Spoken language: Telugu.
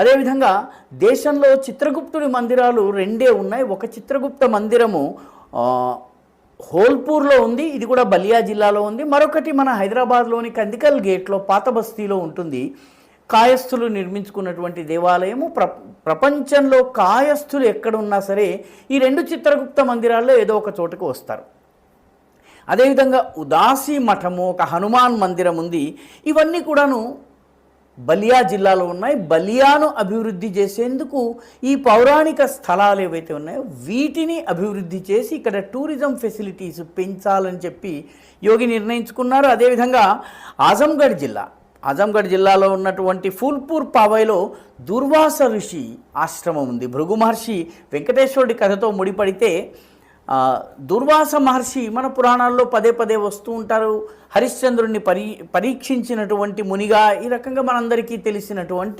అదేవిధంగా దేశంలో చిత్రగుప్తుడి మందిరాలు రెండే ఉన్నాయి. ఒక చిత్రగుప్త మందిరము హోల్పూర్లో ఉంది ఇది కూడా బలియా జిల్లాలో ఉంది. మరొకటి మన హైదరాబాద్లోని కందికల్ గేట్లో పాత బస్తీలో ఉంటుంది. కాయస్థులు నిర్మించుకున్నటువంటి దేవాలయము. ప్ర ప్రపంచంలో కాయస్థులు ఎక్కడున్నా సరే ఈ రెండు చిత్రగుప్త మందిరాల్లో ఏదో ఒక చోటకు వస్తారు. అదేవిధంగా ఉదాసీ మఠము ఒక హనుమాన్ మందిరం ఉంది. ఇవన్నీ కూడాను బలియా జిల్లాలో ఉన్నాయి. బలియాను అభివృద్ధి చేసేందుకు ఈ పౌరాణిక స్థలాలు ఏవైతే ఉన్నాయో వీటిని అభివృద్ధి చేసి ఇక్కడ టూరిజం ఫెసిలిటీస్ పెంచాలని చెప్పి యోగి నిర్ణయించుకున్నారు. అదేవిధంగా ఆజంగఢ్ జిల్లా. ఆజంగఢ్ జిల్లాలో ఉన్నటువంటి ఫూల్పూర్ పావైలో దుర్వాస ఋషి ఆశ్రమం ఉంది. భృగు మహర్షి వెంకటేశ్వరుడి కథతో ముడిపడితే దుర్వాస మహర్షి మన పురాణాల్లో పదే పదే వస్తూ ఉంటారు. హరిశ్చంద్రుడిని పరీ పరీక్షించినటువంటి మునిగా ఈ రకంగా మనందరికీ తెలిసినటువంటి